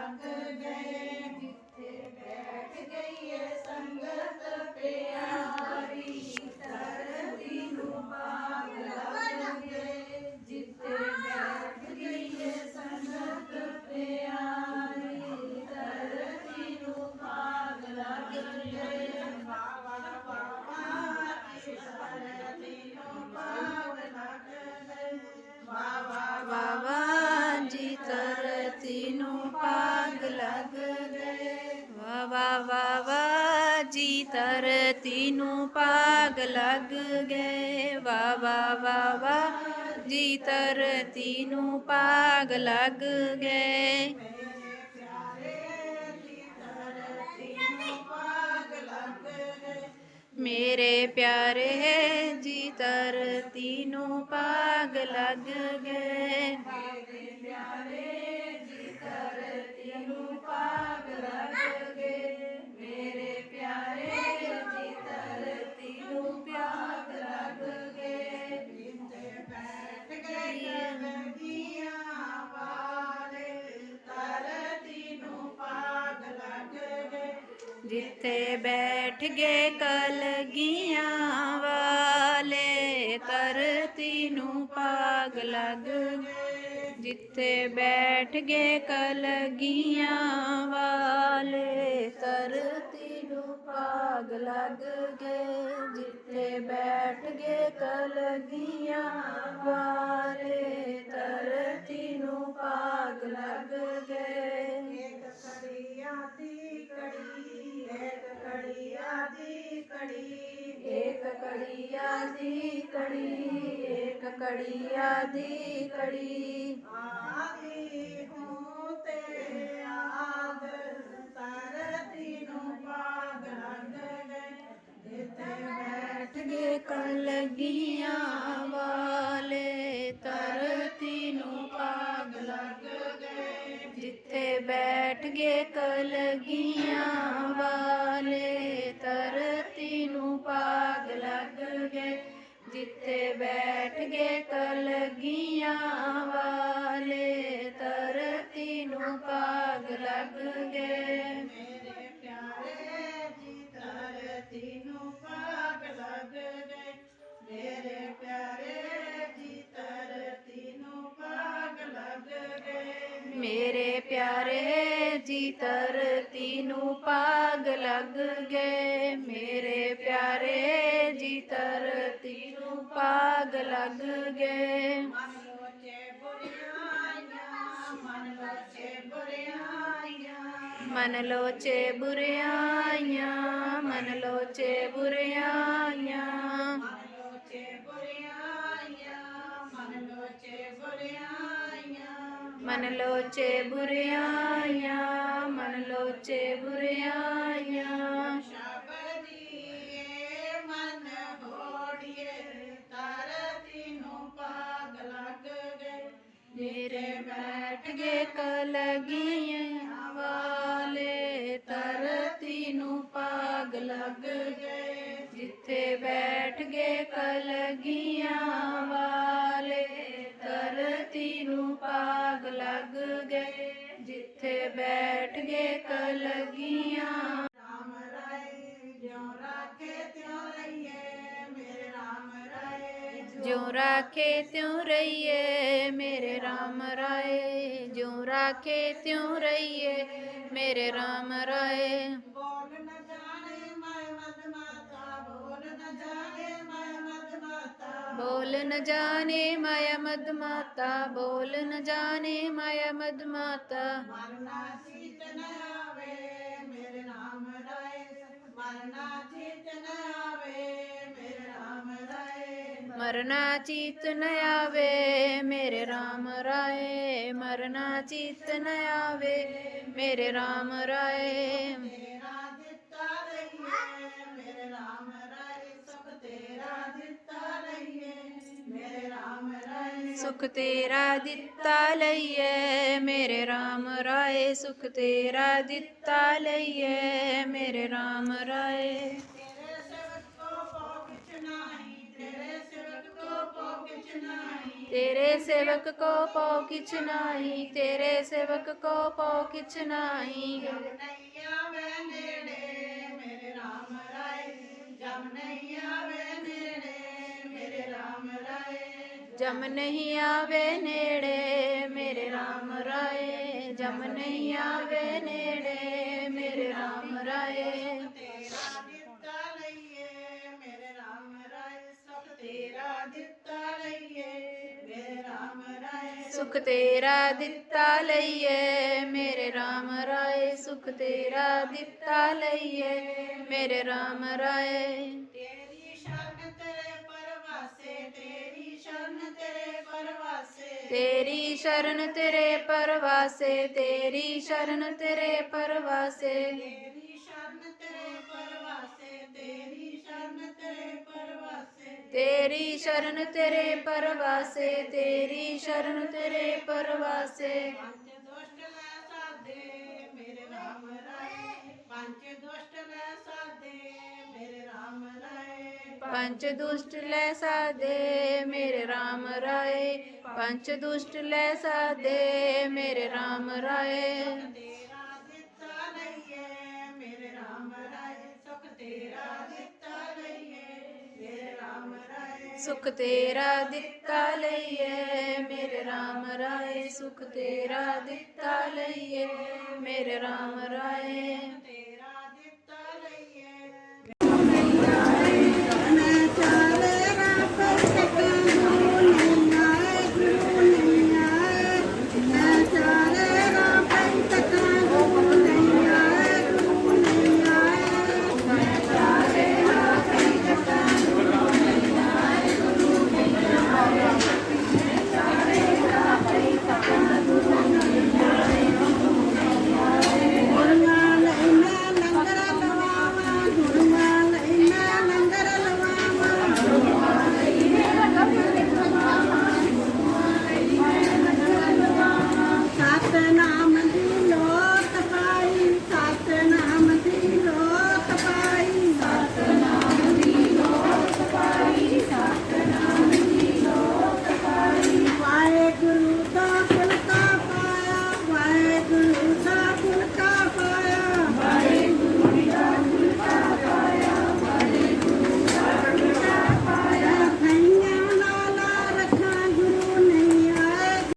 ਲੱਗ ਗਏ, ਜਿੱਥੇ ਬੈਠ ਗਈ ਏ ਸੰਗਤ ਪਿਆਰੀ, ਧਰਤੀ ਨੂੰ ਪਾਗ ਲੱਗ ਗਏ, ਜਿੱਥੇ ਬੈਠ ਗਈ ਏ ਸੰਗਤ ਪਿਆਰੀ, ਧਰਤੀ ਨੂੰ ਪਾਗ ਲੱਗ ਗਏ। ਬਾਬਾ ਬਾਬਾ ਇਸ ਧਰਤੀ ਨੂੰ ਪਾਗ ਲੱਗ ਗਏ। ਬਾਬਾ ਵਾਵਾ ਜੀ, ਧਰਤੀ ਨੂੰ ਪਾਗ ਲੱਗ ਗਏ ਵਾਵਾ ਵਾਵਾ ਜੀ ਧਰਤੀ ਨੂੰ ਪਾਗ ਲੱਗ ਗਏ। ਵਾਵਾ ਵਾਵਾ ਜੀ ਧਰਤੀ ਨੂੰ ਪਾਗ ਲੱਗ ਗਏ। ਮੇਰੇ ਪਿਆਰੇ ਜੀ ਧਰਤੀ ਨੂੰ ਪਾਗ ਲੱਗ ਗਏ। ਮੇਰੇ ਪਿਆਰੇ ਜਿੱਥੇ ਬੈਠ ਗਏ ਕਲਗੀਆਂ ਵਾਲੇ, ਧਰਤੀ ਨੂੰ ਪਾਗ ਲੱਗ ਗਏ। ਜਿੱਥੇ ਬੈਠ ਗਏ ਕਲਗੀਆਂ ਵਾਲੇ, ਧਰਤੀ ਨੂੰ ਪਾਗ ਲੱਗ ਗਏ। ਜਿੱਥੇ ਬੈਠ ਗਏ ਕਲਗੀਆਂ ਵਾਲੇ, ਧਰਤੀ ਨੂੰ ਪਾਗ ਲੱਗ ਗਏ। ਕੜੀ ਇੱਕ ਕੜੀਆ ਦੀ ਕੜੀ ਇੱਕ ਕੜੀਆ ਦੀ ਕੜੀ ਆਗੀ ਹੂੰ ਤੇ ਆਗ ਧਰਤੀ ਨੂੰ ਪਾਗ ਲੱਗ ਗਏ ਜਿੱਥੇ ਬੈਠ ਗਏ ਕਲਗੀਆਂ ਵਾਲੇ ਧਰਤੀ ਨੂੰ ਪਾਗ ਲੱਗ ਗਏ ਜਿੱਥੇ ਬੈਠ ਗਏ ਕਲਗੀਆਂ ਵਾਲੇ ਨੂੰ ਪਾਗ ਲੱਗ ਗਏ। ਜਿੱਥੇ ਬੈਠ ਗਏ ਕਲਗੀਆਂ ਵਾਲੇ ਧਰਤੀ ਨੂੰ ਪਾਗ ਲੱਗ ਗਏ। ਪਿਆਰੇ ਜੀ ਧਰਤੀ ਨੂੰ ਪਾਗ ਲੱਗ ਗਏ। ਮੇਰੇ ਪਿਆਰੇ ਜੀ ਧਰਤੀ ਨੂੰ ਪਾਗ ਲੱਗ ਗਏ। ਮਨ ਲੋਚੇ ਬੁਰੀਆਈਆਂ ਮਨ ਲੋਚੇ ਬੁਰੀਆਈਆਂ ਮਨ ਲੋਚੇ ਬੁਰਿਆਈਆਂ ਮਨ ਲੋਚੇ ਬੁਰਿਆਈਆਂ ਮਨ ਲੋਚੇ ਬੁਰਿਆਈਆਂ, ਮਨ ਲੋਚੇ ਬੁਰਿਆਈਆਂ। ਸ਼ਬਦੀਏ ਮਨ ਹੋੜੀਏ ਧਰਤੀ ਨੂੰ ਪਾਗ ਲੱਗ ਗਏ ਮੇਰੇ ਬੈਠ ਗਏ ਕਲਗੀਆਂ ਵਾਲੇ ਤਰਤੀ ਨੂੰ ਪਾਗ ਲੱਗ ਗਏ। ਜਿੱਥੇ ਬੈਠ ਗਏ ਕਲਗੀਆਂ ਵਾਲੇ ਨੂੰ ਪਾਗ ਲੱਗ ਗਏ ਜਿੱਥੇ ਬੈਠ ਗਏ ਕਲਗੀਆਂ। ਰਾਮ ਰਾਏ ਜਿਉ ਰਾਖੇ ਤਿਉ ਰਹੀਏ ਮੇਰੇ ਰਾਮ ਰਾਏ ਜਿਉ ਰਾਖੇ ਤਿਉ ਰਹੀਏ ਮੇਰੇ RAM ਰਾਏ ਜਿਉ ਰਾਖੇ ਤਿਉ ਰਹੀਏ ਮੇਰੇ RAM ਰਾਏ। ਮਾਤਾ ਬੋਲ ਨ ਜਾਣੇ ਮਾਇਆ ਮਾਤਾ ਬੋਲ ਨ ਜਾਣੇ ਮਾਇਆ ਮਦ ਮਾਤਾ ਮਰਨਾ ਚੀਤ ਨ ਆਵੇ ਮੇਰੇ ਨਾਮ ਰਾਏ। ਮਰਨਾ ਚੀਤ ਨ ਆਵੇ ਮੇਰੇ ਮੇਰੇ RAM ਸੁਖ ਤੇਰਾ ਦਿੱਤਾ ਲਈਏ ਮੇਰੇ RAM ਰਾਏ ਸੁਖ ਤੇਰਾ ਦਿੱਤਾ ਲਈਏ ਮੇਰੇ RAM ਰਾਏ। ਤੇਰੇ ਸੇਵਕ ਕੋ ਪਉ ਕਿਛ ਨਾਹੀ। ਤੇਰੇ ਸੇਵਕ ਕੋ ਪਉ ਕਿਛ ਨਾਹੀ। ਜਬ ਨਹੀਂ ਆਵੇ ਨੇੜੇ ਮੇਰੇ ਰਾਮ ਰਾਏ। ਜਬ ਨਹੀਂ ਆਵੇ ਨੇੜੇ ਮੇਰੇ ਰਾਮ ਰਾਏ। ਜਮ ਨਹੀਂ ਆਵੇ ਨੇੜੇ ਮੇਰੇ RAM ਰਾਏ। ਜਮ ਨਹੀਂ ਆਵੇ ਨੇੜੇ ਮੇਰੇ RAM ਰਾਏ। ਤੇਰਾ ਦਿੱਤਾ ਲਈਏ ਮੇਰੇ ਰਾਮ ਰਾਏ। ਸੁਖ ਤੇਰਾ ਦਿੱਤਾ ਲਈਏ ਮੇਰੇ ਰਾਮ ਰਾਏ। ਸੁਖ ਤੇਰਾ ਦਿੱਤਾ ਲਈਏ ਮੇਰੇ RAM ਰਾਏ। ਸੁਖ ਤੇਰਾ ਦਿੱਤਾ ਲਈਏ ਮੇਰੇ RAM ਰਾਏ। ਤੇਰੀ ਸ਼ਰਨ ਤੇਰੇ ਪਰਵਾਸੇ ਸ਼ਰਨ ਤੇਰੇ ਸ਼ਰਨ ਤੇਰੇ ਪਰਵਾਸੇ ਤੇਰੀ ਸ਼ਰਨ ਤੇਰੇ ਪਰਵਾਸੇ। ਤੇਰੀ ਸ਼ਰਨ ਤੇਰੇ ਪਰਵਾਸੇ ਤੇਰੀ ਸ਼ਰਨ ਤੇਰੇ ਪਰਵਾਸੇ। ਤੇਰੀ ਸ਼ਰਨ ਤੇਰੇ ਪਰਵਾਸੇ ਤੇਰੀ ਸ਼ਰਨ ਤੇਰੇ ਪਰਵਾਸੇ। ਪੰਜ ਦੁਸ਼ਟ ਲੈ ਸਾਦੇ ਮੇਰੇ ਰਾਮ ਰਾਏ ਪੰਜ ਦੁਸ਼ਟ ਪੰਚ ਦੁਸ਼ਟ ਲੈ ਸਾਦੇ, ਮੇਰੇ RAM ਰਾਏ। ਪੰਜ ਦੁਸ਼ਟ ਲੈ ਸਾਦੇ, ਮੇਰੇ RAM ਰਾਏ ਤੇਰਾ ਦਿੱਤਾ ਲਈਏ ਮੇਰੇ ਰਾਮ ਰਾਏ। ਸੁਖ ਦਿੱਤਾ ਲਈਏ ਮੇਰੇ ਰਾਮ ਰਾਏ ਸੁਖ ਤੇਰਾ ਦਿੱਤਾ ਲਈਏ, ਮੇਰੇ RAM ਰਾਏ। ਸੁਖ ਤੇਰਾ ਦਿੱਤਾ ਲਈਏ, ਮੇਰੇ RAM ਰਾਏ।